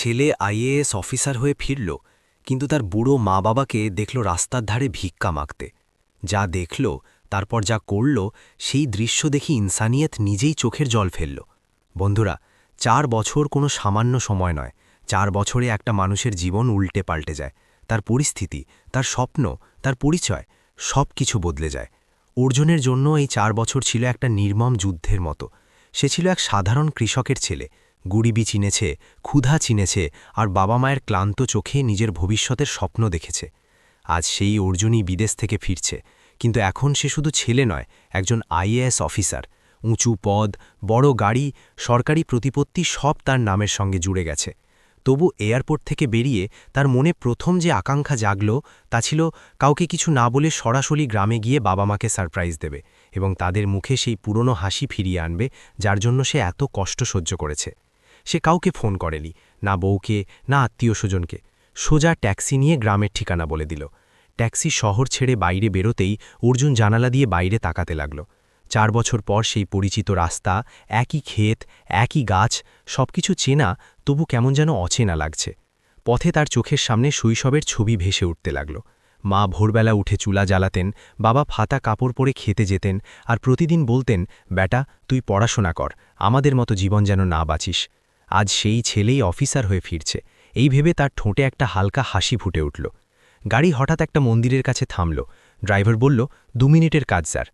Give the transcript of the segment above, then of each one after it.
ছেলে IAS officer হয়ে ফিরল, কিন্তু তার বুড়ো মা বাবাকে দেখল রাস্তার ধারে ভিক্ষা মাগতে। যা দেখল, তারপর যা করল, সেই দৃশ্য দেখি ইনসানিয়ত নিজেই চোখের জল ফেলল। বন্ধুরা, চার বছর কোনো সামান্য সময় নয়। চার বছরে একটা মানুষের জীবন উল্টে পাল্টে যায়। তার পরিস্থিতি, তার স্বপ্ন, তার পরিচয় সব কিছু বদলে যায়। অর্জুনের জন্য এই চার বছর ছিল একটা নির্মম যুদ্ধের মতো। সে ছিল এক সাধারণ কৃষকের ছেলে। গুড়িবি চিনেছে, ক্ষুধা চিনেছে আর বাবা মায়ের ক্লান্ত চোখে নিজের ভবিষ্যতের স্বপ্ন দেখেছে। আজ সেই অর্জুনই বিদেশ থেকে ফিরছে, কিন্তু এখন সে শুধু ছেলে নয়, একজন আইএএস অফিসার। উঁচু পদ, বড় গাড়ি, সরকারি প্রতিপত্তি সব তার নামের সঙ্গে জুড়ে গেছে। তবু এয়ারপোর্ট থেকে বেরিয়ে তার মনে প্রথম যে আকাঙ্ক্ষা জাগল তা ছিল কাউকে কিছু না বলে সরাসরি গ্রামে গিয়ে বাবা মাকে সারপ্রাইজ দেবে এবং তাদের মুখে সেই পুরনো হাসি ফিরিয়ে আনবে যার জন্য সে এত কষ্ট সহ্য করেছে। সে কাউকে ফোন করেনি, না বউকে, না আত্মীয় স্বজনকে। সোজা ট্যাক্সি নিয়ে গ্রামের ঠিকানা বলে দিল। ট্যাক্সি শহর ছেড়ে বাইরে বেরোতেই অর্জুন জানালা দিয়ে বাইরে তাকাতে লাগল। চার বছর পর সেই পরিচিত রাস্তা, একই ক্ষেত, একই গাছ, সবকিছু চেনা, তবু কেমন যেন অচেনা লাগছে। পথে তার চোখের সামনে শৈশবের ছবি ভেসে উঠতে লাগল। মা ভোরবেলা উঠে চুলা জ্বালাতেন, বাবা ফাতা কাপড় পরে খেতে যেতেন আর প্রতিদিন বলতেন, বেটা, তুই পড়াশোনা কর, আমাদের মতো জীবন যেন না বাঁচিস। আজ সেই ছেলেই অফিসার হয়ে ফিরছে। এই ভেবে তার ঠোঁটে একটা হালকা হাসি ফুটে উঠল। গাড়ি হঠাৎ একটা মন্দিরের কাছে থামল। ড্রাইভার বলল, দু মিনিটের কাজ, স্যার।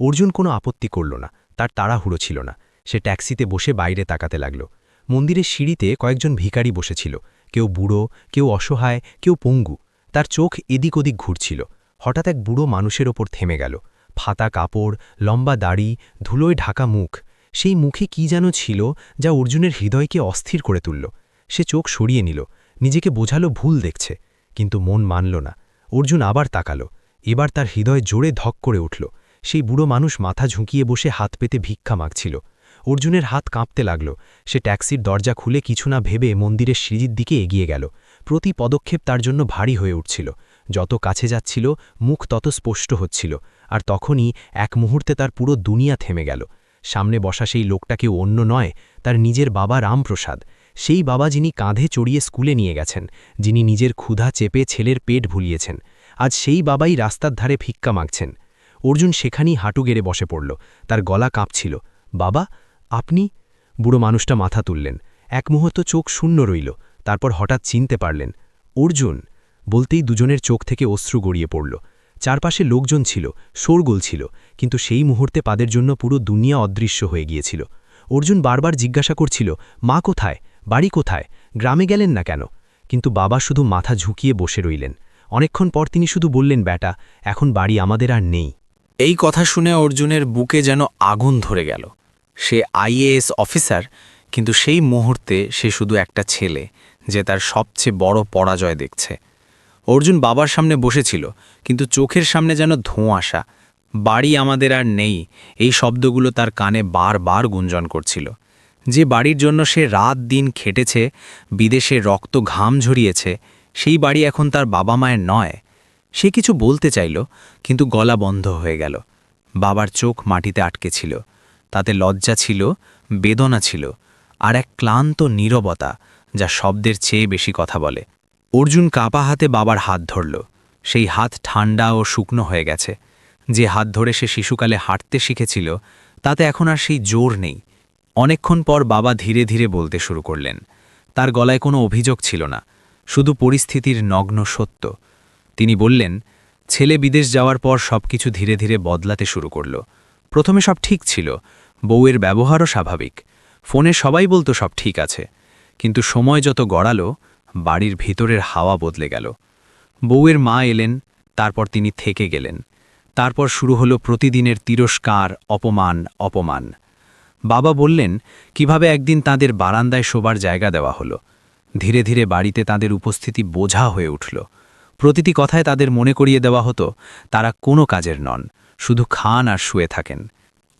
অর্জুন কোনো আপত্তি করল না। তার তাড়াহুড়ো ছিল না। সে ট্যাক্সিতে বসে বাইরে তাকাতে লাগল। মন্দিরের সিঁড়িতে কয়েকজন ভিখারি বসেছিল। কেউ বুড়ো, কেউ অসহায়, কেউ পঙ্গু। তার চোখ এদিক ওদিক ঘুরছিল। হঠাৎ এক বুড়ো মানুষের ওপর থেমে গেল। ফাতা কাপড়, লম্বা দাড়ি, ধুলোয় ঢাকা মুখ। সেই মুখে কি যেন ছিল যা অর্জুনের হৃদয়কে অস্থির করে তুলল। সে চোখ সরিয়ে নিল, নিজেকে বোঝালো ভুল দেখছে, কিন্তু মন মানল না। অর্জুন আবার তাকালো, এবার তার হৃদয় জোরে ধক করে উঠল। সেই বুড়ো মানুষ মাথা ঝুঁকিয়ে বসে হাত পেতে ভিক্ষা মাগছিল। অর্জুনের হাত কাঁপতে লাগল, সে ট্যাক্সির দরজা খুলে কিছু না ভেবে মন্দিরের সিঁড়ির দিকে এগিয়ে গেল। প্রতি পদক্ষেপ তার জন্য ভারী হয়ে উঠছিল। যত কাছে যাচ্ছিল, মুখ তত স্পষ্ট হচ্ছিল, আর তখনই এক মুহূর্তে তার পুরো দুনিয়া থেমে গেল। সামনে বসা সেই লোকটা কেউ অন্য নয়, তার নিজের বাবা রামপ্রসাদ। সেই বাবা যিনি কাঁধে চড়িয়ে স্কুলে নিয়ে গেছেন, যিনি নিজের ক্ষুধা চেপে ছেলের পেট ভুলিয়েছেন, আজ সেই বাবাই রাস্তার ধারে ভিক্ষা মাগছেন। অর্জুন সেখানেই হাঁটু গেড়ে বসে পড়ল, তার গলা কাঁপছিল। বাবা, আপনি? বুড়ো মানুষটা মাথা তুললেন। এক মুহূর্ত চোখ শূন্য রইল, তারপর হঠাৎ চিনতে পারলেন, অর্জুন? বলতেই দুজনের চোখ থেকে অশ্রু গড়িয়ে পড়ল। চারপাশে লোকজন ছিল, শোরগোল ছিল, কিন্তু সেই মুহূর্তে পাদের জন্য পুরো দুনিয়া অদৃশ্য হয়ে গিয়েছিল। অর্জুন বারবার জিজ্ঞাসা করছিল, মা কোথায়? বাড়ি কোথায়? গ্রামে গেলেন না কেন? কিন্তু বাবা শুধু মাথা ঝুঁকিয়ে বসে রইলেন। অনেকক্ষণ পর তিনি শুধু বললেন, ব্যাটা, এখন বাড়ি আমাদের আর নেই। এই কথা শুনে অর্জুনের বুকে যেন আগুন ধরে গেল। সে আইএএস অফিসার, কিন্তু সেই মুহূর্তে সে শুধু একটা ছেলে, যে তার সবচেয়ে বড় পরাজয় দেখছে। অর্জুন বাবার সামনে বসেছিল, কিন্তু চোখের সামনে যেন ধোঁয়াশা। বাড়ি আমাদের আর নেই, এই শব্দগুলো তার কানে বারবার গুঞ্জন করছিল। যে বাড়ির জন্য সে রাত দিন খেটেছে, বিদেশে রক্ত ঘাম ঝরিয়েছে, সেই বাড়ি এখন তার বাবা মায়ের নয়। সে কিছু বলতে চাইল, কিন্তু গলা বন্ধ হয়ে গেল। বাবার চোখ মাটিতে আটকে ছিল। তাতে লজ্জা ছিল, বেদনা ছিল, আর এক ক্লান্ত নীরবতা, যা শব্দের চেয়ে বেশি কথা বলে। অর্জুন কাপা হাতে বাবার হাত ধরল। সেই হাত ঠান্ডা ও শুকনো হয়ে গেছে। যে হাত ধরে সে শিশুকালে হাঁটতে শিখেছিল, তাতে এখন আর সেই জোর নেই। অনেকক্ষণ পর বাবা ধীরে ধীরে বলতে শুরু করলেন, তার গলায় কোনো অভিযোগ ছিল না, শুধু পরিস্থিতির নগ্ন সত্য। তিনি বললেন, ছেলে বিদেশ যাওয়ার পর সবকিছু ধীরে ধীরে বদলাতে শুরু করল। প্রথমে সব ঠিক ছিল, বউয়ের ব্যবহারও স্বাভাবিক। ফোনে সবাই বলতো সব ঠিক আছে। কিন্তু সময় যত গড়ালো বাড়ির ভিতরের হাওয়া বদলে গেল। বউয়ের মা এলেন, তারপর তিনি থেকে গেলেন। তারপর শুরু হলো প্রতিদিনের তিরস্কার, অপমান অপমান। বাবা বললেন, কীভাবে একদিন তাদের বারান্দায় শোবার জায়গা দেওয়া হলো? ধীরে ধীরে বাড়িতে তাদের উপস্থিতি বোঝা হয়ে উঠল। প্রতিটি কথায় তাদের মনে করিয়ে দেওয়া হতো, তারা কোনো কাজের নন, শুধু খান আর শুয়ে থাকেন।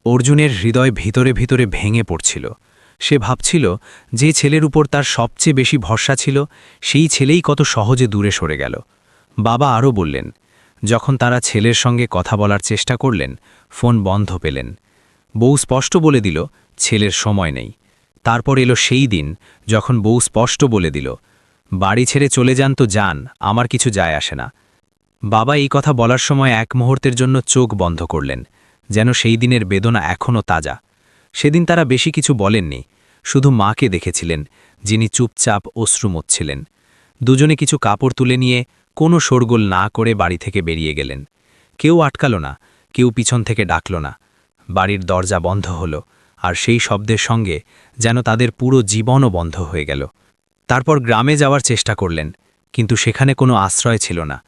অর্জুনের হৃদয় ভিতরে ভিতরে ভেঙে পড়ছিল। সে ভাবছিল যে ছেলের উপর তার সবচেয়ে বেশি ভরসা ছিল, সেই ছেলেই কত সহজে দূরে সরে গেল। বাবা আরও বললেন, যখন তারা ছেলের সঙ্গে কথা বলার চেষ্টা করলেন, ফোন বন্ধ পেলেন। বউ স্পষ্ট বলে দিল, ছেলের সময় নেই। তারপর এলো সেই দিন যখন বউ স্পষ্ট বলে দিল, বাড়ি ছেড়ে চলে যান তো যান, আমার কিছু যায় আসে না। বাবা এই কথা বলার সময় এক মুহূর্তের জন্য চোখ বন্ধ করলেন, যেন সেই দিনের বেদনা এখনও তাজা। সেদিন তারা বেশি কিছু বলেননি, শুধু মাকে দেখেছিলেন, যিনি চুপচাপ অশ্রু মোচ্ছিলেন। দুজনে কিছু কাপড় তুলে নিয়ে কোনো শোরগোল না করে বাড়ি থেকে বেরিয়ে গেলেন। কেউ আটকালো না, কেউ পিছন থেকে ডাকল না। বাড়ির দরজা বন্ধ হলো, আর সেই শব্দের সঙ্গে যেন তাদের পুরো জীবনও বন্ধ হয়ে গেল। তারপর গ্রামে যাওয়ার চেষ্টা করলেন, কিন্তু সেখানে কোনো আশ্রয় ছিল না।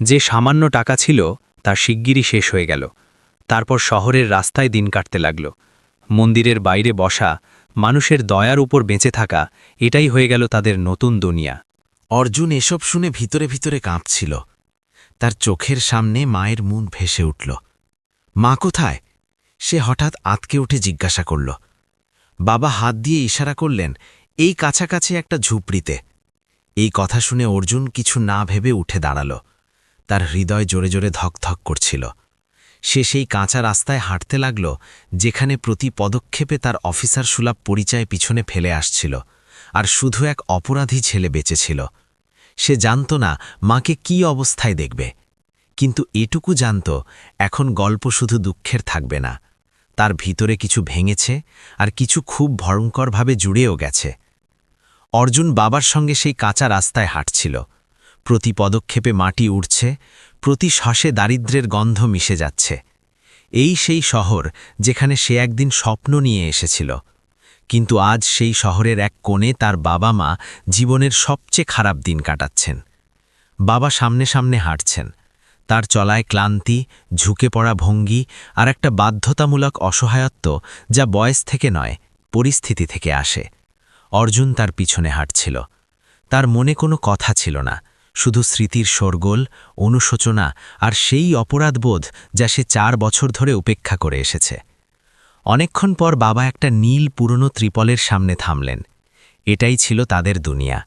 যে সামান্য টাকা ছিল, তা শিগগিরই শেষ হয়ে গেল। তারপর শহরের রাস্তায় দিন কাটতে লাগল। মন্দিরের বাইরে বসা, মানুষের দয়ার উপর বেঁচে থাকা, এটাই হয়ে গেল তাদের নতুন দুনিয়া। অর্জুন এসব শুনে ভিতরে ভিতরে কাঁপছিল। তার চোখের সামনে মায়ের মুন ভেসে উঠল। মা কোথায়? সে হঠাৎ আতকে উঠে জিজ্ঞাসা করল। বাবা হাত দিয়ে ইশারা করলেন, এই কাছাকাছি একটা ঝুপড়িতে। এই কথা শুনে অর্জুন কিছু না ভেবে উঠে দাঁড়াল। তার হৃদয় জোরে জোরে ধকধক করছিল। সে সেই কাঁচা রাস্তায় হাঁটতে লাগল, যেখানে প্রতি পদক্ষেপে তার অফিসার সুলাভ পরিচয় পিছনে ফেলে আসছিল আর শুধু এক অপরাধী ছেলে বেঁচেছিল সে জানত না মাকে কি অবস্থায় দেখবে, কিন্তু এটুকু জানত এখন গল্প শুধু দুঃখের থাকবে না। তার ভিতরে কিছু ভেঙেছে আর কিছু খুব ভয়ঙ্করভাবে জুড়েও গেছে। অর্জুন বাবার সঙ্গে সেই কাঁচা রাস্তায় হাঁটছিল। প্রতি পদক্ষেপে মাটি উঠছে প্রতি শ্বাসে দারিদ্র্যের গন্ধ মিশে যাচ্ছে। এই সেই শহর যেখানে সে একদিন স্বপ্ন নিয়ে এসেছিল। কিন্তু আজ সেই শহরের এক কোণে তার বাবা মা জীবনের সবচেয়ে খারাপ দিন কাটাচ্ছেন। বাবা সামনে সামনে হাঁটছেন। তার চলায় ক্লান্তি, ঝুঁকে পড়া ভঙ্গি আর একটা বাধ্যতামূলক অসহায়ত্ব যা বয়স থেকে নয়, পরিস্থিতি থেকে আসে। অর্জুন তার পিছনে হাঁটছিল। তার মনে কোনো কথা ছিল না। শুধু স্মৃতির শোরগোল, অনুশোচনা আর সেই অপরাধবোধ যা সে চার বছর ধরে উপেক্ষা করে এসেছে। অনেকক্ষণ পর বাবা একটা নীল পুরনো ত্রিপলের সামনে থামলেন। এটাই ছিল তাদের দুনিয়া।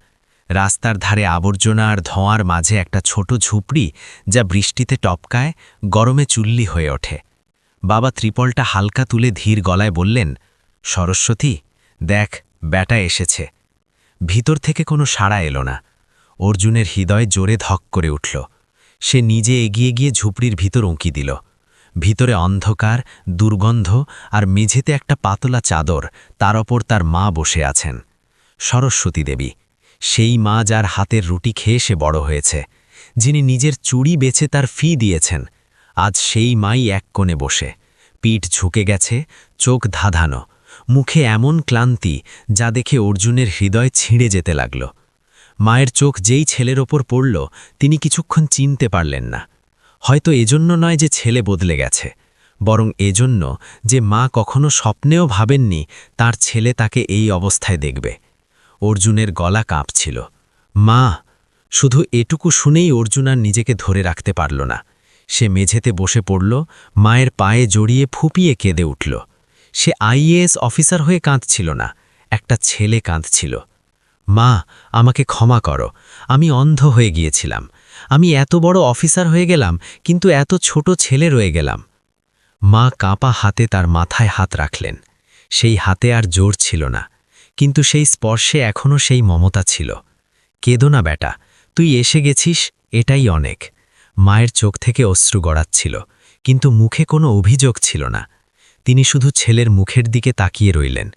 রাস্তার ধারে আবর্জনা আর ধোঁয়ার মাঝে একটা ছোট ঝুপড়ি যা বৃষ্টিতে টপকায়, গরমে চুল্লি হয়ে ওঠে। বাবা ত্রিপলটা হালকা তুলে ধীর গলায় বললেন, সরস্বতী, দেখ, ব্যাটা এসেছে। ভিতর থেকে কোনো সাড়া এলো না। অর্জুনের হৃদয় জোরে ধক করে উঠল। সে নিজে এগিয়ে গিয়ে ঝুপড়ির ভিতর উঁকি দিল। ভিতরে অন্ধকার, দুর্গন্ধ আর মেঝেতে একটা পাতলা চাদর, তার ওপর তার মা বসে আছেন। সরস্বতী দেবী, সেই মা যার হাতের রুটি খেয়ে সে বড় হয়েছে, যিনি নিজের চুড়ি বেছে তার ফি দিয়েছেন। আজ সেই মাই এক কোণে বসে, পিঠ ঝুঁকে গেছে, চোখ ধাঁধানো, মুখে এমন ক্লান্তি যা দেখে অর্জুনের হৃদয় ছিঁড়ে যেতে লাগল। মায়ের চোখ যেই ছেলের ওপর পড়ল, তিনি কিছুক্ষণ চিনতে পারলেন না। হয়তো এজন্য নয় যে ছেলে বদলে গেছে, বরং এজন্য যে মা কখনো স্বপ্নেও ভাবেননি তার ছেলে তাকে এই অবস্থায় দেখবে। অর্জুনের গলা কাঁপছিল। মা, শুধু এটুকু শুনেই অর্জুন আর নিজেকে ধরে রাখতে পারল না। সে মেঝেতে বসে পড়ল, মায়ের পায়ে জড়িয়ে ফুপিয়ে কেঁদে উঠল। সে আইএএস অফিসার হয়ে কাঁদছিল না, একটা ছেলে কাঁদছিল। মা, আমাকে ক্ষমা করো। আমি অন্ধ হয়ে গিয়েছিলাম। আমি এত বড় অফিসার হয়ে গেলাম, কিন্তু এত ছোট ছেলে রয়ে গেলাম। মা কাঁপা হাতে তার মাথায় হাত রাখলেন। সেই হাতে আর জোর ছিল না, কিন্তু সেই স্পর্শে এখনও সেই মমতা ছিল। কেদো না বেটা তুই এসে গেছিস, এটাই অনেক। মায়ের চোখ থেকে অশ্রু গড়াচ্ছিল, কিন্তু মুখে কোনো অভিযোগ ছিল না। তিনি শুধু ছেলের মুখের দিকে তাকিয়ে রইলেন।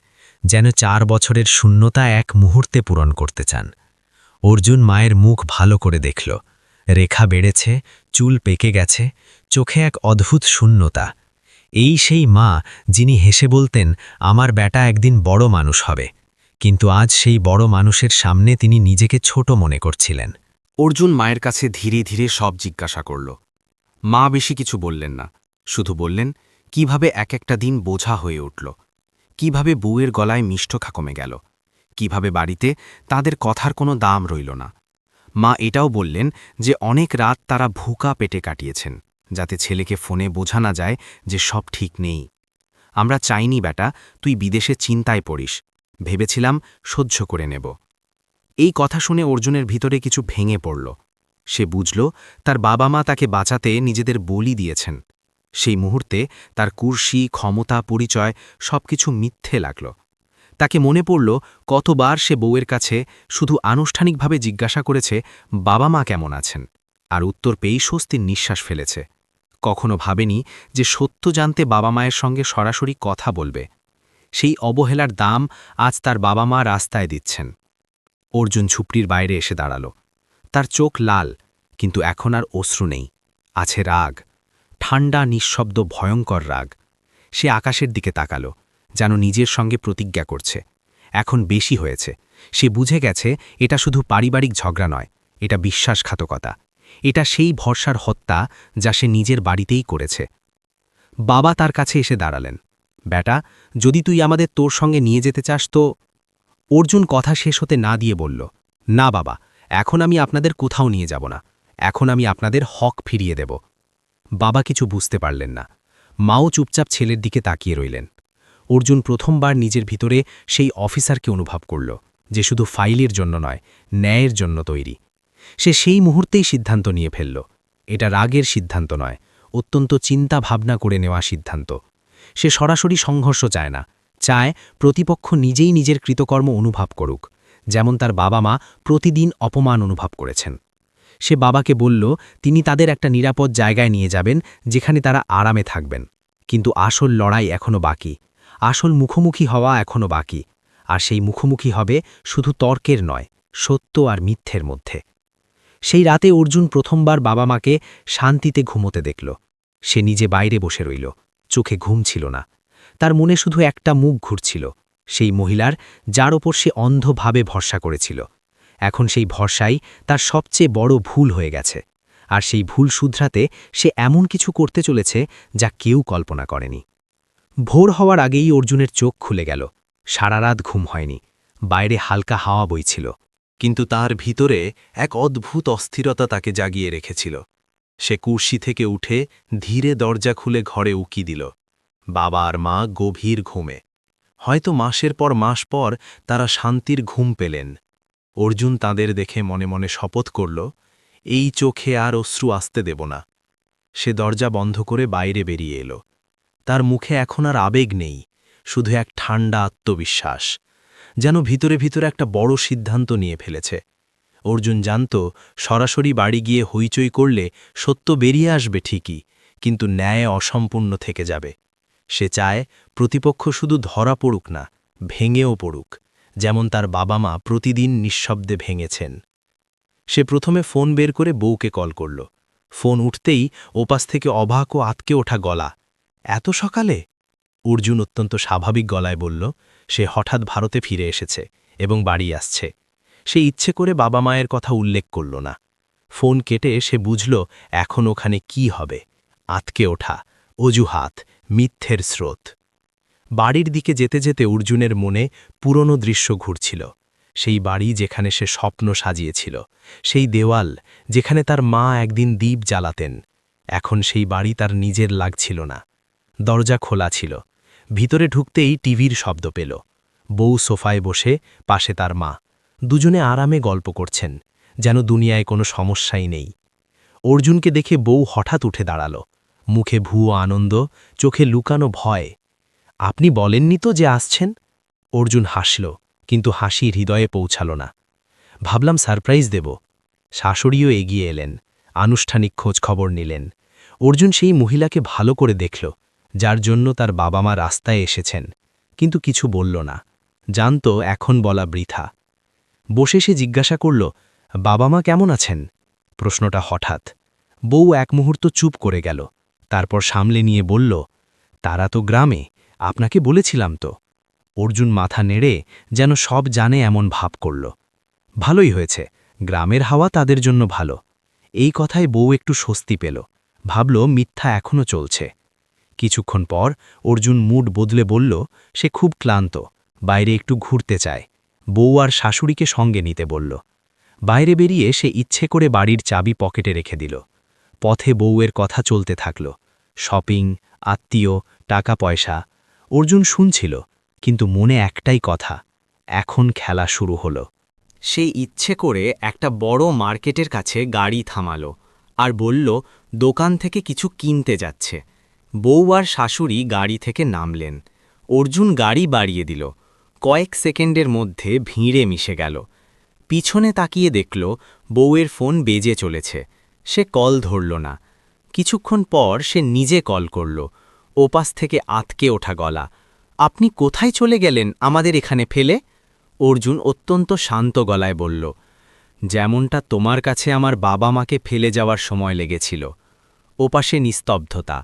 যেন চার বছরের শূন্যতা এক মুহূর্তে পূরণ করতে চান। অর্জুন মায়ের মুখ ভালো করে দেখল। রেখা বেড়েছে, চুল পেকে গেছে, চোখে এক অদ্ভুত শূন্যতা। এই সেই মা যিনি হেসে বলতেন, আমার বেটা একদিন বড় মানুষ হবে। কিন্তু আজ সেই বড় মানুষের সামনে তিনি নিজেকে ছোট মনে করছিলেন। অর্জুন মায়ের কাছে ধীরে ধীরে সব জিজ্ঞাসা করল। মা বেশি কিছু বললেন না, শুধু বললেন, কীভাবে এক একটা দিন বোঝা হয়ে উঠল? কীভাবে বউয়ের গলায় মিষ্টখা কমে গেল? কীভাবে বাড়িতে তাদের কথার কোনো দাম রইল না? মা এটাও বললেন যে অনেক রাত তারা ভুকা পেটে কাটিয়েছেন, যাতে ছেলেকে ফোনে বোঝা না যায় যে সব ঠিক নেই। আমরা চাইনি বেটা, তুই বিদেশে চিন্তায় পড়িস, ভেবেছিলাম সহ্য করে নেব। এই কথা শুনে অর্জুনের ভিতরে কিছু ভেঙে পড়ল। সে বুঝল, তার বাবা মা তাকে বাঁচাতে নিজেদের বলি দিয়েছেন। সেই মুহূর্তে তার কুর্সি, ক্ষমতা, পরিচয় সবকিছু মিথ্যে লাগল। তাকে মনে পড়ল কতবার সে বউয়ের কাছে শুধু আনুষ্ঠানিকভাবে জিজ্ঞাসা করেছে, বাবা মা কেমন আছেন? আর উত্তর পেয়েই স্বস্তির নিঃশ্বাস ফেলেছে। কখনো ভাবেনি যে সত্য জানতে বাবা মায়ের সঙ্গে সরাসরি কথা বলবে। সেই অবহেলার দাম আজ তার বাবা মা রাস্তায় দিচ্ছেন। অর্জুন ঝুপড়ির বাইরে এসে দাঁড়াল। তার চোখ লাল, কিন্তু এখন আর অশ্রু নেই। আছে রাগ। ঠান্ডা নিঃশব্দ, ভয়ঙ্কর রাগ। সে আকাশের দিকে তাকালো, যেন নিজের সঙ্গে প্রতিজ্ঞা করছে। এখন বেশি হয়েছে। সে বুঝে গেছে, এটা শুধু পারিবারিক ঝগড়া নয়, এটা বিশ্বাসঘাতকতা। এটা সেই ভরসার হত্যা যা সে নিজের বাড়িতেই করেছে। বাবা তার কাছে এসে দাঁড়ালেন। বেটা যদি তুই আমাদের তোর সঙ্গে নিয়ে যেতে চাস তো? অর্জুন কথা শেষ হতে না দিয়ে বলল, না বাবা, এখন আমি আপনাদের কোথাও নিয়ে যাব না। এখন আমি আপনাদের হক ফিরিয়ে দেব। বাবা কিছু বুঝতে পারলেন না। মাও চুপচাপ ছেলের দিকে তাকিয়ে রইলেন। অর্জুন প্রথমবার নিজের ভিতরে সেই অফিসারকে অনুভব করল, যে শুধু ফাইলের জন্য নয়, ন্যায়ের জন্য তৈরি। সে সেই মুহূর্তেই সিদ্ধান্ত নিয়ে ফেলল। এটা রাগের সিদ্ধান্ত নয়, অত্যন্ত চিন্তা ভাবনা করে নেওয়া সিদ্ধান্ত। সে সরাসরি সংঘর্ষ চায় না, চায় প্রতিপক্ষ নিজেই নিজের কৃতকর্ম অনুভব করুক, যেমন তার বাবা মা প্রতিদিন অপমান অনুভব করেছেন। সে বাবাকে বলল, তিনি তাদের একটা নিরাপদ জায়গায় নিয়ে যাবেন, যেখানে তারা আরামে থাকবেন। কিন্তু আসল লড়াই এখনও বাকি। আসল মুখোমুখি হওয়া এখনও বাকি। আর সেই মুখোমুখি হবে শুধু তর্কের নয়, সত্য আর মিথ্যের মধ্যে। সেই রাতে অর্জুন প্রথমবার বাবা মাকে শান্তিতে ঘুমোতে দেখল। সে নিজে বাইরে বসে রইল। চোখে ঘুম ছিল না। তার মনে শুধু একটা মুখ ঘুরছিল। সেই মহিলার, যার ওপর সে অন্ধভাবে ভরসা করেছিল। এখন সেই ভরসাই তার সবচেয়ে বড় ভুল হয়ে গেছে। আর সেই ভুল শুধরাতে সে এমন কিছু করতে চলেছে যা কেউ কল্পনা করেনি। ভোর হওয়ার আগেই অর্জুনের চোখ খুলে গেল। সারা রাত ঘুম হয়নি। বাইরে হালকা হাওয়া বইছিল। কিন্তু তার ভিতরে এক অদ্ভুত অস্থিরতা তাকে জাগিয়ে রেখেছিল। সে কুর্সি থেকে উঠে ধীরে দরজা খুলে ঘরে উকি দিল। বাবা আর মা গভীর ঘুমে। হয়তো মাসের পর মাস পর তারা শান্তির ঘুম পেলেন। অর্জুন তাদের দেখে মনে মনে শপথ করল, এই চোখে আর অশ্রু আসতে দেব না। সে দরজা বন্ধ করে বাইরে বেরিয়ে এলো। তার মুখে এখন আর আবেগ নেই, শুধু এক ঠান্ডা আত্মবিশ্বাস, যেন ভিতরে ভিতরে একটা বড় সিদ্ধান্ত নিয়ে ফেলেছে। অর্জুন জানত, সরাসরি বাড়ি গিয়ে হইচই করলে সত্য বেরিয়ে আসবে ঠিকই, কিন্তু ন্যায় অসম্পূর্ণ থেকে যাবে। সে চায়, প্রতিপক্ষ শুধু ধরা পড়ুক না, ভেঙেও পড়ুক। যেমন তার বাবা মা প্রতিদিন নিঃশব্দে ভেঙেছেন। সে প্রথমে ফোন বের করে বউকে কল করল। ফোন উঠতেই ওপাশ থেকে অবাক ও আতকে ওঠা গলা, এত সকালে? অর্জুন অত্যন্ত স্বাভাবিক গলায় বলল, সে হঠাৎ ভারতে ফিরে এসেছে এবং বাড়ি আসছে। সে ইচ্ছে করে বাবা মায়ের কথা উল্লেখ করল না। ফোন কেটে সে বুঝল, এখন ওখানে কি হবে? আতকে ওঠা, অজুহাত, মিথ্যের স্রোত। বাড়ির দিকে যেতে যেতে অর্জুনের মনে পুরনো দৃশ্য ঘুরছিল। সেই বাড়ি যেখানে সে স্বপ্ন সাজিয়েছিল, সেই দেওয়াল যেখানে তার মা একদিন দ্বীপ জ্বালাতেন, এখন সেই বাড়ি তার নিজের লাগছিল না। দরজা খোলা ছিল, ভিতরে ঢুকতেই টিভির শব্দ পেল। বউ সোফায় বসে, পাশে তার মা। দুজনে আরামে গল্প করছেন, যেন দুনিয়ায় কোনো সমস্যাই নেই। অর্জুনকে দেখে বউ হঠাৎ উঠে দাঁড়াল। মুখে ভুয়ো আনন্দ, চোখে লুকানো ভয় আপনি বলেননি তো যে আসছেন? অর্জুন হাসল, কিন্তু হাসি হৃদয়ে পৌঁছাল না। ভাবলাম সারপ্রাইজ দেব। শাশুড়িও এগিয়ে এলেন, আনুষ্ঠানিক খোঁজ খবর নিলেন। অর্জুন সেই মহিলাকে ভালো করে দেখল, যার জন্য তার বাবা মা রাস্তায় এসেছেন, কিন্তু কিছু বলল না। জানত এখন বলা বৃথা। বসে সে জিজ্ঞাসা করল বাবা মা কেমন আছেন? প্রশ্নটা হঠাৎ। বউ এক মুহূর্ত চুপ করে গেল, তারপর সামলে নিয়ে বলল, তারা তো গ্রামে। আপনাকে বলেছিলাম তো। অর্জুন মাথা নেড়ে যেন সব জানে এমন ভাব করল। ভালোই হয়েছে, গ্রামের হাওয়া তাদের জন্য ভালো। এই কথায় বউ একটু স্বস্তি পেল। ভাবল মিথ্যা এখনও চলছে। কিছুক্ষণ পর অর্জুন মুড বদলে বলল, সে খুব ক্লান্ত, বাইরে একটু ঘুরতে চায়। বউ আর শাশুড়িকে সঙ্গে নিতে বলল। বাইরে বেরিয়ে সে ইচ্ছে করে বাড়ির চাবি পকেটে রেখে দিল। পথে বউয়ের কথা চলতে থাকল। শপিং, আত্মীয় টাকা পয়সা অর্জুন শুনছিল, কিন্তু মনে একটাই কথা, এখন খেলা শুরু হলো। সে ইচ্ছে করে একটা বড় মার্কেটের কাছে গাড়ি থামালো আর বলল, দোকান থেকে কিছু কিনতে যাচ্ছে। বউ আর শাশুড়ি গাড়ি থেকে নামলেন। অর্জুন গাড়ি বাড়িয়ে দিল। কয়েক সেকেন্ডের মধ্যে ভিড়ে মিশে গেল। পিছনে তাকিয়ে দেখল, বউয়ের ফোন বেজে চলেছে। সে কল ধরল না। কিছুক্ষণ পর সে নিজে কল করল। ওপাশ থেকে আতকে ওঠা গলা। আপনি কোথায় চলে গেলেন আমাদের এখানে ফেলে? অর্জুন অত্যন্ত শান্ত গলায় বলল, যেমনটা তোমার কাছে আমার বাবা মাকে ফেলে যাওয়ার সময় লেগেছিল। ওপাশে নিস্তব্ধতা,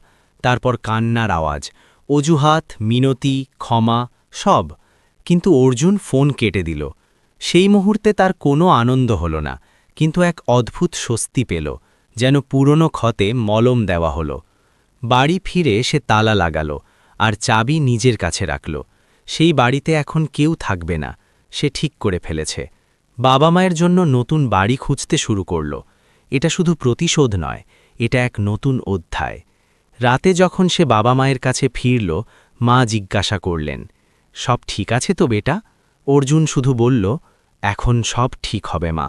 তারপর কান্নার আওয়াজ, অজুহাত, মিনতি, ক্ষমা, সব। কিন্তু অর্জুন ফোন কেটে দিল। সেই মুহূর্তে তার কোনো আনন্দ হল না, কিন্তু এক অদ্ভুত স্বস্তি পেল, যেন পুরনো ক্ষতে মলম দেওয়া হলো। বাড়ি ফিরে সে তালা লাগালো আর চাবি নিজের কাছে রাখল। সেই বাড়িতে এখন কেউ থাকবে না, সে ঠিক করে ফেলেছে। বাবা মায়ের জন্য নতুন বাড়ি খুঁজতে শুরু করল। এটা শুধু প্রতিশোধ নয়, এটা এক নতুন অধ্যায়। রাতে যখন সে বাবা মায়ের কাছে ফিরল, মা জিজ্ঞাসা করলেন, সব ঠিক আছে তো বেটা? অর্জুন শুধু বলল, এখন সব ঠিক হবে মা।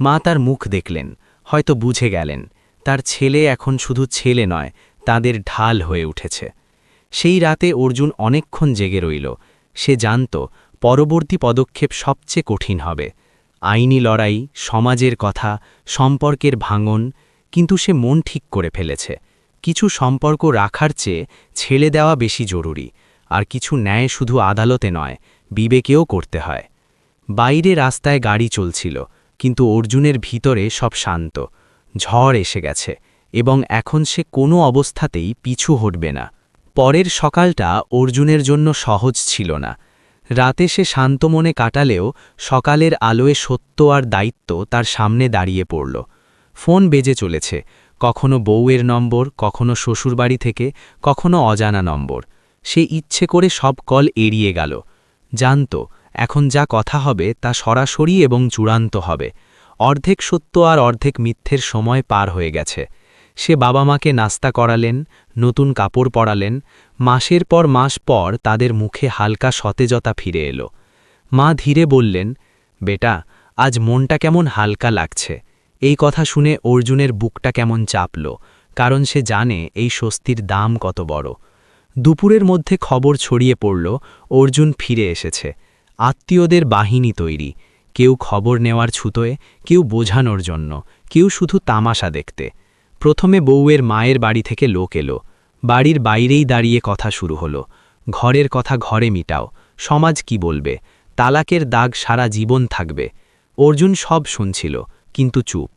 মা তার মুখ দেখলেন, হয়তো বুঝে গেলেন, তার ছেলে এখন শুধু ছেলে নয় তাদের ঢাল হয়ে উঠেছে। সেই রাতে অর্জুন অনেকক্ষণ জেগে রইল। সে জানত, পরবর্তী পদক্ষেপ সবচেয়ে কঠিন হবে। আইনি লড়াই, সমাজের কথা, সম্পর্কের ভাঙন, কিন্তু সে মন ঠিক করে ফেলেছে। কিছু সম্পর্ক রাখার চেয়ে ছেড়ে দেওয়া বেশি জরুরি, আর কিছু ন্যায় শুধু আদালতে নয়, বিবেকেও করতে হয়। বাইরে রাস্তায় গাড়ি চলছিল, কিন্তু অর্জুনের ভিতরে সব শান্ত। ঝড় এসে গেছে। এবং এখন সে কোনো অবস্থাতেই পিছু হটবে না। পরের সকালটা অর্জুনের জন্য সহজ ছিল না। রাতে সে শান্ত মনে কাটালেও সকালের আলোয় সত্য আর দায়িত্ব তার সামনে দাঁড়িয়ে পড়ল। ফোন বেজে চলেছে। কখনো বউয়ের নম্বর, কখনো শ্বশুরবাড়ি থেকে, কখনো অজানা নম্বর। সে ইচ্ছে করে সব কল এড়িয়ে গেল। জানত, এখন যা কথা হবে তা সরাসরি এবং চূড়ান্ত হবে। অর্ধেক সত্য আর অর্ধেক মিথ্যের সময় পার হয়ে গেছে। সে বাবা মাকে নাস্তা করালেন, নতুন কাপড় পরালেন। মাসের পর মাস পর তাদের মুখে হালকা সতেজতা ফিরে এলো। মা ধীরে বললেন, বেটা, আজ মনটা কেমন হালকা লাগছে। এই কথা শুনে অর্জুনের বুকটা কেমন চাপল, কারণ সে জানে এই স্বস্তির দাম কত বড়। দুপুরের মধ্যে খবর ছড়িয়ে পড়ল, অর্জুন ফিরে এসেছে। আত্মীয়দের বাহিনী তৈরি। কেউ খবর নেওয়ার ছুতোয়, কেউ বোঝানোর জন্য, কেউ শুধু তামাশা দেখতে। প্রথমে বউয়ের মায়ের বাড়ি থেকে লোক এলো। বাড়ির বাইরেই দাঁড়িয়ে কথা শুরু হলো। ঘরের কথা ঘরে মিটাও। সমাজ কি বলবে? তালাকের দাগ সারা জীবন থাকবে। অর্জুন সব শুনছিল, কিন্তু চুপ।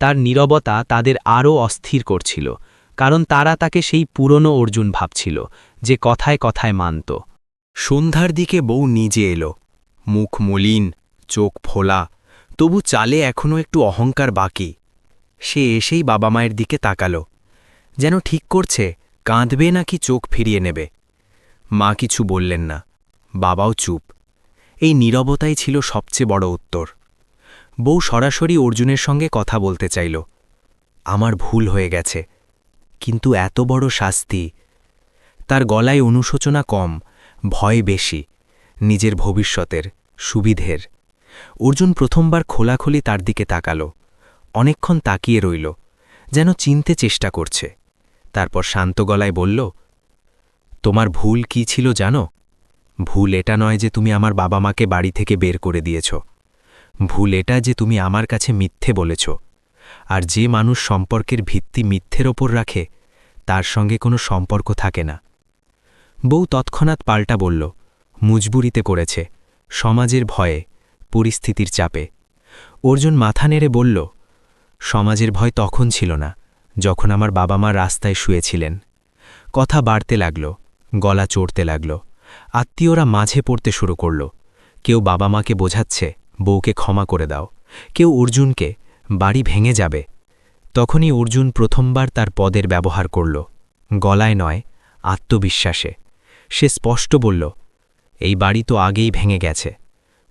তার নীরবতা তাদের আরও অস্থির করছিল, কারণ তারা তাকে সেই পুরনো অর্জুন ভাবছিল, যে কথায় কথায় মানত। সন্ধ্যার দিকে বউ নিজে এলো। মুখ মলিন, চোখ ফোলা, তবু চালে এখনও একটু অহংকার বাকি। সে এসেই বাবা মায়ের দিকে তাকাল। যেন ঠিক করছে, কাঁদবে নাকি চোখ ফিরিয়ে নেবে? মা কিছু বললেন না। বাবাও চুপ। এই নীরবতাই ছিল সবচেয়ে বড় উত্তর। বউ সরাসরি অর্জুনের সঙ্গে কথা বলতে চাইল। আমার ভুল হয়ে গেছে। কিন্তু এত বড় শাস্তি। তার গলায় অনুশোচনা কম, ভয় বেশি, নিজের ভবিষ্যতের, সুবিধের। অর্জুন প্রথমবার খোলাখুলি তার দিকে তাকালো। অনেকক্ষণ তাকিয়ে রইল, যেন চিনতে চেষ্টা করছে। তারপর শান্ত গলায় বলল, তোমার ভুল কি ছিল জানো? ভুল এটা নয় যে তুমি আমার বাবা মাকে বাড়ি থেকে বের করে দিয়েছ। ভুল এটা যে তুমি আমার কাছে মিথ্যে বলেছ। আর যে মানুষ সম্পর্কের ভিত্তি মিথ্যের ওপর রাখে, তার সঙ্গে কোনো সম্পর্ক থাকে না। বউ তৎক্ষণাৎ পাল্টা বলল, মুজবুরিতে করেছে। সমাজের ভয়ে, পরিস্থিতির চাপে। অর্জুন মাথা নেড়ে বলল সমাজের ভয় তখন ছিল না, যখন আমার বাবা মা রাস্তায় শুয়েছিলেন। কথা বাড়তে লাগল, গলা চড়তে লাগল, আত্মীয়রা মাঝে পড়তে শুরু করল। কেউ বাবা মাকে বোঝাচ্ছে, বউকে ক্ষমা করে দাও, কেউ অর্জুনকে, বাড়ি ভেঙে যাবে। তখনই অর্জুন প্রথমবার তার পদের ব্যবহার করল, গলায় নয়, আত্মবিশ্বাসে। সে স্পষ্ট বলল, এই বাড়ি তো আগেই ভেঙে গেছে।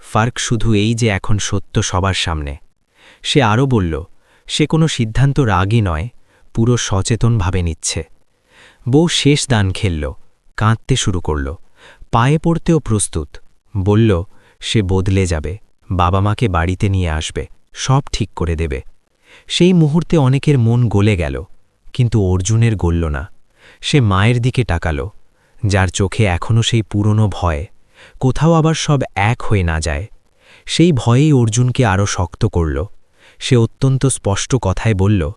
ফার্ক শুধু এই যে এখন সত্য সবার সামনে। সে আরও বলল সে কোনো সিদ্ধান্ত রাগই নয়, পুরো সচেতনভাবে নিচ্ছে। বউ শেষ দান খেলল, কাঁদতে শুরু করল, পায়ে পড়তেও প্রস্তুত, বলল, সে বদলে যাবে, বাবা মাকে বাড়িতে নিয়ে আসবে, সব ঠিক করে দেবে। সেই মুহূর্তে অনেকের মন গলে গেল, কিন্তু অর্জুনের গলল না। সে মায়ের দিকে টাকালো যার চোখে এখনও সেই পুরনো ভয়, কোথাও আবার সব এক হয়ে না যায়। সেই ভয়েই অর্জুনকে আরও শক্ত করল সে অত্যন্ত স্পষ্ট কথায় বলল,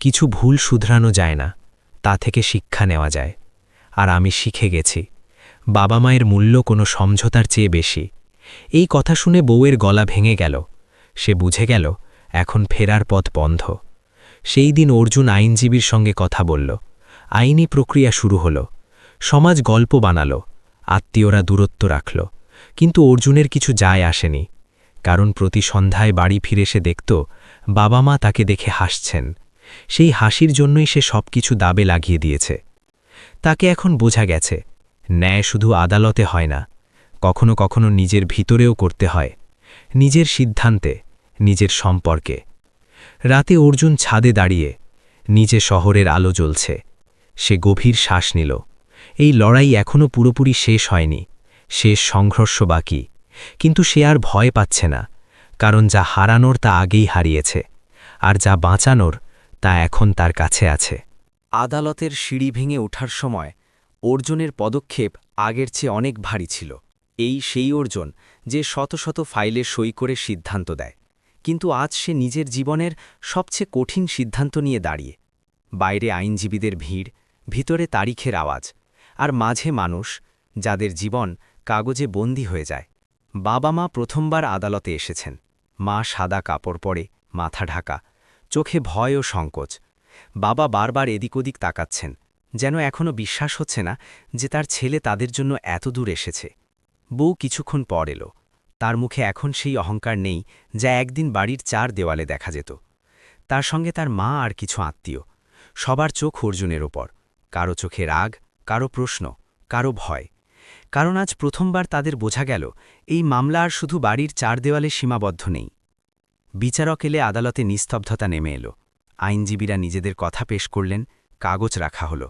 কিছু ভুল শুধরানো যায় না, তা থেকে শিক্ষা নেওয়া যায়। আর আমি শিখে গেছি। বাবা মায়ের মূল্য কোনো সমঝোতার চেয়ে বেশি। এই কথা শুনে বউয়ের গলা ভেঙে গেল। সে বুঝে গেল, এখন ফেরার পথ বন্ধ। সেই দিন অর্জুন আইনজীবীর সঙ্গে কথা বলল। আইনি প্রক্রিয়া শুরু হল। সমাজ গল্প বানালো। আত্মীয়রা দূরত্ব রাখল। কিন্তু অর্জুনের কিছু যায় আসেনি। কারণ প্রতি সন্ধ্যায় বাড়ি ফিরে সে দেখত বাবা মা তাকে দেখে হাসছেন। সেই হাসির জন্যই সে সব কিছু দাবে লাগিয়ে দিয়েছে। তাকে এখন বোঝা গেছে, ন্যায় শুধু আদালতে হয় না, কখনো কখনো নিজের ভিতরেও করতে হয়, নিজের সিদ্ধান্তে, নিজের সম্পর্কে। রাতে অর্জুন ছাদে দাঁড়িয়ে, নিজে শহরের আলো জ্বলছে, সে গভীর শ্বাস নিল। এই লড়াই এখনও পুরোপুরি শেষ হয়নি, শেষ সংঘর্ষ বাকি। কিন্তু সে আর ভয় পাচ্ছে না, কারণ যা হারানোর তা আগেই হারিয়েছে, আর যা বাঁচানোর তা এখন তার কাছে আছে। আদালতের সিঁড়ি ভেঙে ওঠার সময় অর্জুনের পদক্ষেপ আগের চেয়ে অনেক ভারী ছিল। এই সেই অর্জুন যে শত শত ফাইলে সই করে সিদ্ধান্ত দেয়, কিন্তু আজ সে নিজের জীবনের সবচেয়ে কঠিন সিদ্ধান্ত নিয়ে দাঁড়িয়ে। বাইরে আইনজীবীদের ভিড়, ভিতরে তারিখের আওয়াজ, আর মাঝে মানুষ যাদের জীবন কাগজে বন্দী হয়ে যায়। বাবা মা প্রথমবার আদালতে এসেছেন। মা সাদা কাপড় পরে, মাথা ঢাকা, চোখে ভয় ও সংকোচ। বাবা বারবার এদিক ওদিক তাকাচ্ছেন, যেন এখনও বিশ্বাস হচ্ছে না যে তার ছেলে তাদের জন্য এত দূর এসেছে। বউ কিছুক্ষণ পর এলো। তার মুখে এখন সেই অহংকার নেই যা একদিন বাড়ির চার দেওয়ালে দেখা যেত। তার সঙ্গে তার মা আর কিছু আত্মীয়। সবার চোখ অর্জুনের ওপর। কারও চোখে রাগ, কারও প্রশ্ন, কারও ভয়। কারণ আজ প্রথমবার তাদের বোঝা গেল, এই মামলা আর শুধু বাড়ির চার দেওয়ালে সীমাবদ্ধ নেই। বিচারক এলে আদালতে নিস্তব্ধতা নেমে এলো। আইনজীবীরা নিজেদের কথা পেশ করলেন, কাগজ রাখা হলো,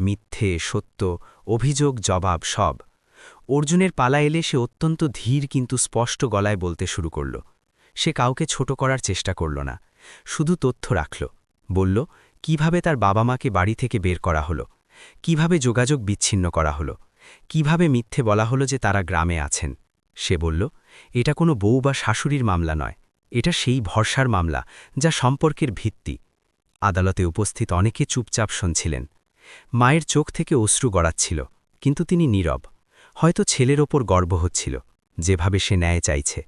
মিথ্যে, সত্য, অভিযোগ, জবাব সব। অর্জুনের পালা এলে সে অত্যন্ত ধীর কিন্তু স্পষ্ট গলায় বলতে শুরু করল। সে কাউকে ছোট করার চেষ্টা করল না, শুধু তথ্য রাখল। বলল, কীভাবে তার বাবা মাকে বাড়ি থেকে বের করা হলো? কীভাবে যোগাযোগ বিচ্ছিন্ন করা হলো? কীভাবে মিথ্যে বলা হলো যে তারা গ্রামে আছেন? সে বলল, এটা কোনো বউ বা শাশুড়ির মামলা নয়। এটা সেই ভরসার মামলা যা সম্পর্কের ভিত্তি। আদালতে উপস্থিত অনেকে চুপচাপ শুনছিলেন। মায়ের চোখ থেকে অশ্রু গড়াচ্ছিল, কিন্তু তিনি নীরব। হয়তো ছেলের ওপর গর্ব হচ্ছিল, যেভাবে সে ন্যায় চাইছে।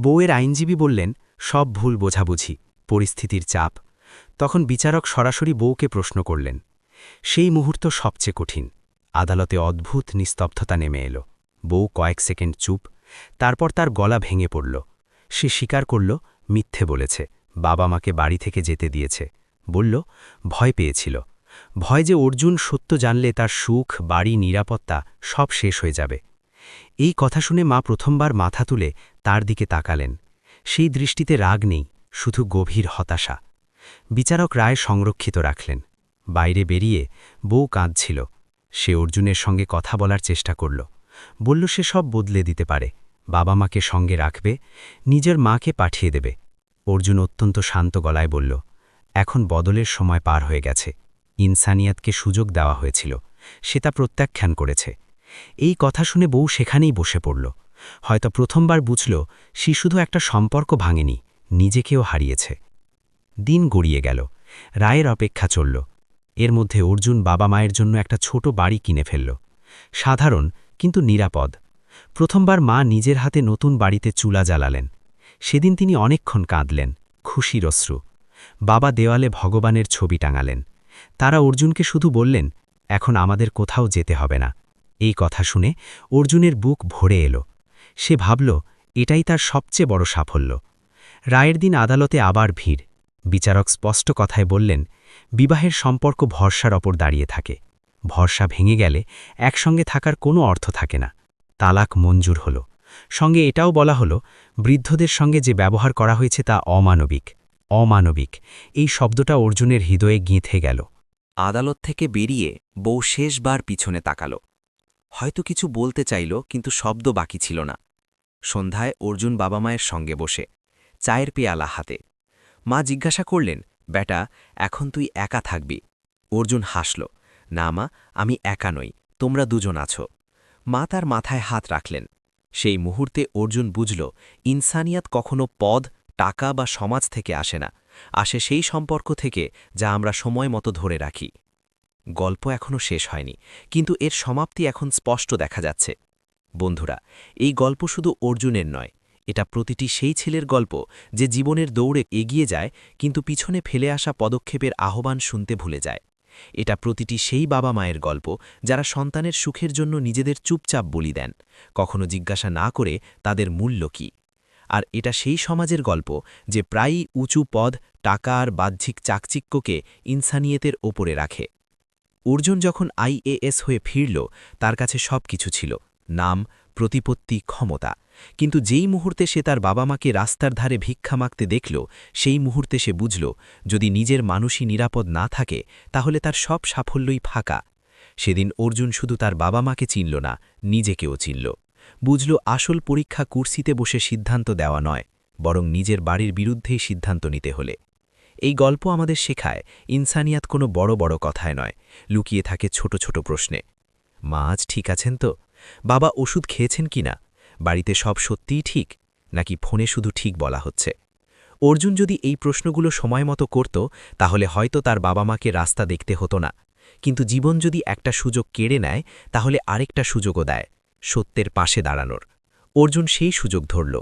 বউয়ের আইনজীবী বললেন, সব ভুল বোঝাবুঝি, পরিস্থিতির চাপ। তখন বিচারক সরাসরি বউকে প্রশ্ন করলেন, সেই মুহূর্ত সবচেয়ে কঠিন। আদালতে অদ্ভুত নিস্তব্ধতা নেমে এলো। বউ কয়েক সেকেন্ড চুপ, তারপর তার গলা ভেঙে পড়ল। সে স্বীকার করল, মিথ্যে বলেছে, বাবা মাকে বাড়ি থেকে যেতে দিয়েছে। বলল, ভয় পেয়েছিল। ভয় যে অর্জুন সত্য জানলে তার সুখ, বাড়ি, নিরাপত্তা সব শেষ হয়ে যাবে। এই কথা শুনে মা প্রথমবার মাথা তুলে তার দিকে তাকালেন। সেই দৃষ্টিতে রাগ নেই, শুধু গভীর হতাশা। বিচারক রায় সংরক্ষিত রাখলেন। বাইরে বেরিয়ে বউ কাঁদছিল। সে অর্জুনের সঙ্গে কথা বলার চেষ্টা করল। বলল, সে সব বদলে দিতে পারে। বাবা মাকে সঙ্গে রাখবে, নিজের মাকে পাঠিয়ে দেবে। অর্জুন অত্যন্ত শান্ত গলায় বলল, এখন বদলের সময় পার হয়ে গেছে। ইনসানিয়াতকে সুযোগ দেওয়া হয়েছিল। সে তা প্রত্যাখ্যান করেছে। এই কথা শুনে বউ সেখানেই বসে পড়ল। হয়তো প্রথমবার বুঝল, সে শুধু একটা সম্পর্ক ভাঙেনি, নিজেকেও হারিয়েছে। দিন গড়িয়ে গেল। রায়ের অপেক্ষা চলল। এর মধ্যে অর্জুন বাবা মায়ের জন্য একটা ছোট বাড়ি কিনে ফেলল। সাধারণ, কিন্তু নিরাপদ। প্রথমবার মা নিজের হাতে নতুন বাড়িতে চুলা জ্বালালেন। সেদিন তিনি অনেকক্ষণ কাঁদলেন, খুশির অশ্রু। বাবা দেওয়ালে ভগবানের ছবি টাঙালেন। তারা অর্জুনকে শুধু বললেন, এখন আমাদের কোথাও যেতে হবে না। এই কথা শুনে অর্জুনের বুক ভরে এলো। সে ভাবল, এটাই তার সবচেয়ে বড় সাফল্য। রায়ের দিন আদালতে আবার ভিড়। বিচারক স্পষ্ট কথায় বললেন বিবাহের সম্পর্ক ভরসার ওপর দাঁড়িয়ে থাকে। ভরসা ভেঙে গেলে একসঙ্গে থাকার কোনো অর্থ থাকে না। তালাক মঞ্জুর হল। সঙ্গে এটাও বলা হলো, বৃদ্ধদের সঙ্গে যে ব্যবহার করা হয়েছে তা অমানবিক। অমানবিক। এই শব্দটা অর্জুনের হৃদয়ে গিঁথে গেল। আদালত থেকে বেরিয়ে বউ শেষবার পিছনে তাকাল। হয়তো কিছু বলতে চাইল, কিন্তু শব্দ বাকি ছিল না। সন্ধ্যায় অর্জুন বাবা মায়ের সঙ্গে বসে চায়ের পেয়ালা হাতে। মা জিজ্ঞাসা করলেন বেটা, এখন তুই একা থাকবি। অর্জুন হাসল, না মা, আমি একা নই, তোমরা দুজন আছো। মা তার মাথায় হাত রাখলেন। সেই মুহূর্তে অর্জুন বুঝল, ইনসানিয়াত কখনো পদ, টাকা বা সমাজ থেকে আসে না। আসে সেই সম্পর্ক থেকে, যা আমরা সময় মতো ধরে রাখি। গল্প এখনও শেষ হয়নি, কিন্তু এর সমাপ্তি এখন স্পষ্ট দেখা যাচ্ছে। বন্ধুরা, এই গল্প শুধু অর্জুনের নয় এটা প্রতিটি সেই ছেলের গল্প যে জীবনের দৌড়ে এগিয়ে যায়, কিন্তু পিছনে ফেলে আসা পদক্ষেপের আহ্বান শুনতে ভুলে যায়। এটা প্রতিটি সেই বাবা মায়ের গল্প যারা সন্তানের সুখের জন্য নিজেদের চুপচাপ বলি দেন, কখনো জিজ্ঞাসা না করে তাদের মূল্য কী। আর এটা সেই সমাজের গল্প যে প্রায়ই উঁচু পদ, টাকা আর বাহ্যিক চাকচিক্যকে ইনসানিয়েতের ওপরে রাখে। অর্জুন যখন আইএএস হয়ে ফিরল, তার কাছে সব কিছু ছিল, নাম প্রতিপত্তি ক্ষমতা। কিন্তু যেই মুহূর্তে সে তার বাবা মাকে রাস্তার ধারে ভিক্ষা মাগতে দেখল, সেই মুহূর্তে সে বুঝল, যদি নিজের মানুষই নিরাপদ না থাকে, তাহলে তার সব সাফল্যই ফাঁকা। সেদিন অর্জুন শুধু তার বাবা মাকে চিনল না, নিজেকেও চিনল। বুঝল, আসল পরীক্ষা কুর্সিতে বসে সিদ্ধান্ত দেওয়া নয়, বরং নিজের বাড়ির বিরুদ্ধেই সিদ্ধান্ত নিতে হলে। এই গল্প আমাদের শেখায়, ইনসানিয়াত কোনো বড় বড় কথায় নয়, লুকিয়ে থাকে ছোট ছোট প্রশ্নে। মা, আজ ঠিক আছেন তো? বাবা ওষুধ খেয়েছেন কি না? বাড়িতে সব সত্যিই ঠিক? নাকি ফোনে শুধু ঠিক বলা হচ্ছে? অর্জুন যদি এই প্রশ্নগুলো সময় মতো করত, তাহলে হয়তো তার বাবা মাকে রাস্তা দেখতে হতো না। কিন্তু জীবন যদি একটা সুযোগ কেড়ে নেয়, তাহলে আরেকটা সুযোগও দেয়, সত্যের পাশে দাঁড়ানোর। অর্জুন সেই সুযোগ ধরল।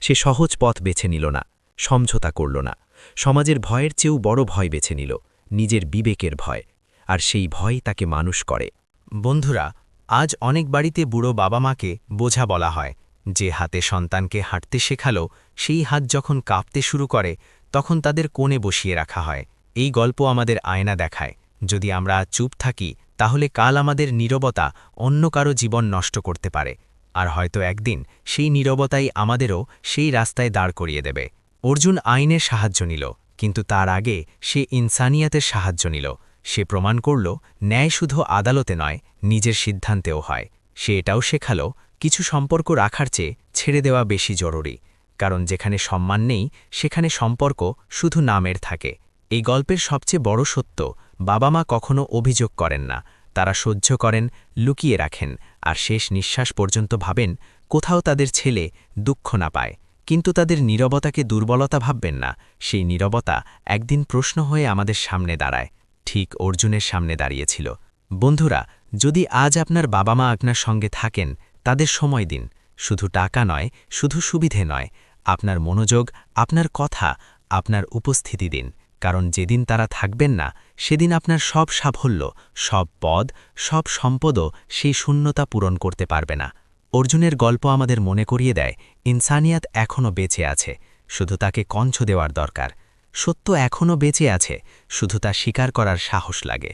সে সহজ পথ বেছে নিল না, সমঝোতা করল না। সমাজের ভয়ের চেয়েও বড় ভয় বেছে নিল, নিজের বিবেকের ভয়। আর সেই ভয় তাকে মানুষ করে। বন্ধুরা আজ অনেক বাড়িতে বুড়ো বাবা মাকে বোঝা বলা হয়। যে হাতে সন্তানকে হাঁটতে শেখালো, সেই হাত যখন কাঁপতে শুরু করে, তখন তাদের কোণে বসিয়ে রাখা হয়। এই গল্প আমাদের আয়না দেখায়। যদি আমরা চুপ থাকি, তাহলে কাল আমাদের নীরবতা অন্য কারও জীবন নষ্ট করতে পারে। আর হয়তো একদিন সেই নীরবতাই আমাদেরও সেই রাস্তায় দাঁড় করিয়ে দেবে। অর্জুন আইনের সাহায্য নিল, কিন্তু তার আগে সে ইনসানিয়াতের সাহায্য নিল। সে প্রমাণ করল, ন্যায় শুধু আদালতে নয়, নিজের সিদ্ধান্তেও হয়। সে এটাও শেখাল, কিছু সম্পর্ক রাখার চেয়ে ছেড়ে দেওয়া বেশি জরুরি, কারণ যেখানে সম্মান নেই, সেখানে সম্পর্ক শুধু নামের থাকে। এই গল্পের সবচেয়ে বড় সত্য বাবা মা কখনো অভিযোগ করেন না, তারা সহ্য করেন, লুকিয়ে রাখেন, আর শেষ নিঃশ্বাস পর্যন্ত ভাবেন, কোথাও তাদের ছেলে দুঃখ না পায়। কিন্তু তাদের নীরবতাকে দুর্বলতা ভাববেন না, সেই নীরবতা একদিন প্রশ্ন হয়ে আমাদের সামনে দাঁড়ায়। ঠিক অর্জুনের সামনে দাঁড়িয়েছিল। বন্ধুরা, যদি আজ আপনার বাবা মা আপনার সঙ্গে থাকেন, তাদের সময় দিন। শুধু টাকা নয়, শুধু সুবিধে নয়। আপনার মনোযোগ, আপনার কথা, আপনার উপস্থিতি দিন। কারণ যেদিন তারা থাকবেন না, সেদিন আপনার সব সাফল্য, সব পদ, সব সম্পদও সেই শূন্যতা পূরণ করতে পারবে না। অর্জুনের গল্প আমাদের মনে করিয়ে দেয়, ইনসানিয়াত এখনও বেঁচে আছে। শুধু তাকে কঞ্চ দেওয়ার দরকার। সত্য এখনও বেঁচে আছে, শুধু তা স্বীকার করার সাহস লাগে।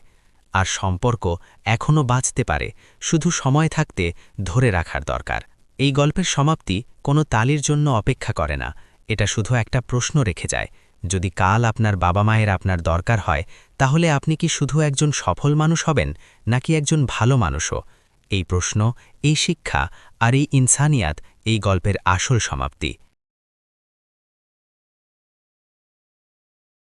আর সম্পর্ক এখনও বাঁচতে পারে, শুধু সময় থাকতে ধরে রাখার দরকার। এই গল্পের সমাপ্তি কোনো তালির জন্য অপেক্ষা করে না, এটা শুধু একটা প্রশ্ন রেখে যায়। যদি কাল আপনার বাবা মায়ের আপনার দরকার হয়, তাহলে আপনি কি শুধু একজন সফল মানুষ হবেন, নাকি একজন ভালো মানুষও? এই প্রশ্ন, এই শিক্ষা আর এই ইনসানিয়াত এই গল্পের আসল সমাপ্তি।